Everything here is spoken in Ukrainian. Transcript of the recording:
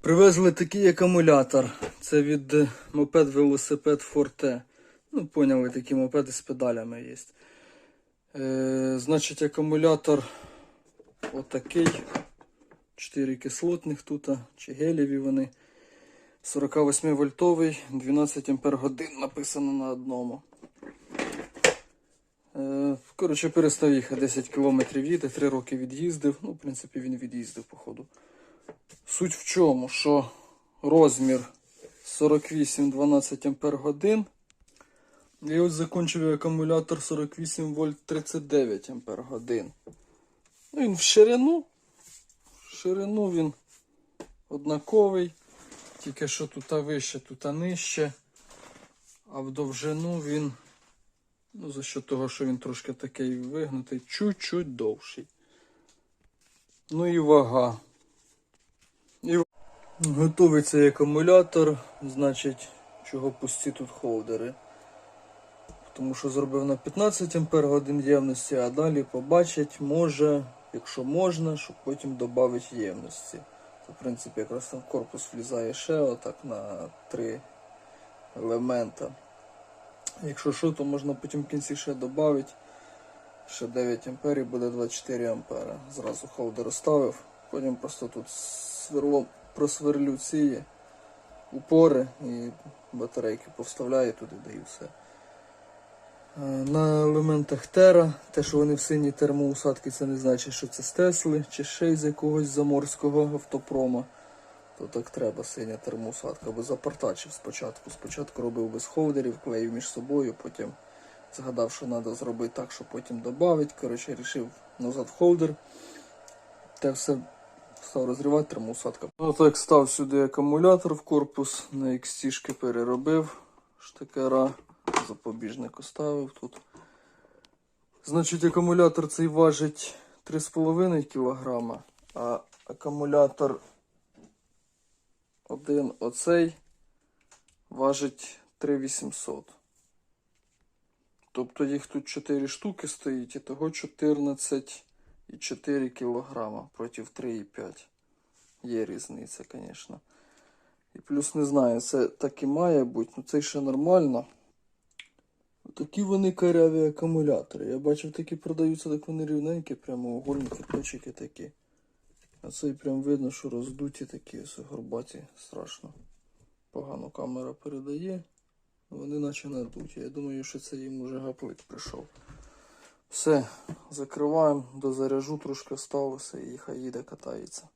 Привезли такий акумулятор. Це від е, мопед велосипед Forte. Ну, поняли, такі мопеди з педалями є. Е, значить, акумулятор отакий. 4 кислотних тут, чи гелєві вони. 48 вольтовий, 12 ампер годин написано на одному. Е, коротше, перестав їхати 10 км їде, 3 роки від'їздив. Ну, в принципі, він від'їздив, походу. Суть в чому, що розмір 48-12 ампер. І ось закінчив акумулятор 48 вольт 39 ампер годин. Ну, він в ширину. В ширину він однаковий. Тільки що тут вище, тут нижче. А в довжину він, ну, за що того, що він трошки такий вигнутий, чуть-чуть довший. Ну і вага. І готовий цей акумулятор, значить, чого пусті тут холдери. Тому що зробив на 15 ампер годин ємності, а далі побачить, може, якщо можна, щоб потім додати ємності. То, в принципі, якраз там корпус влізає ще отак на три елемента. Якщо що, то можна потім в кінці ще додати. Ще 9 амперів буде 24 ампера. Зразу холдер розставив. Потім просто тут сверлом просверлю ці упори і батарейки повставляю туди даю все. Е, На елементах Тера, те, що вони в синій термоусадки, це не значить, що це з Тесли чи ще з якогось заморського автопрома. То так треба синя термоусадка, бо запортачив спочатку. Спочатку робив без холдерів, клеїв між собою, потім згадав, що треба зробити так, щоб потім додати. Коротше, вирішив назад холдер. Те все став розривати термоусадка. Ну так став сюди акумулятор в корпус, на XT переробив штекера, запобіжник оставив тут. Значить, акумулятор цей важить 3,5 кг, а акумулятор один оцей важить 3800. Тобто їх тут 4 штуки стоїть, і того 14,4 кг проти 3,5. Є різниця, звісно. І плюс не знаю, це так і має бути, ну це ще нормально. Такі вони каряві акумулятори. Я бачив, такі продаються, так вони рівненькі, прямоугольники, точки такі. А цей прям видно, що роздуті такі, ось горбаті, страшно. Погано камера передає. Вони наче надуті. Я думаю, що це їм уже гаплик прийшов. Все, закриваємо, дозаряжу трошки сталося і хай їде катається.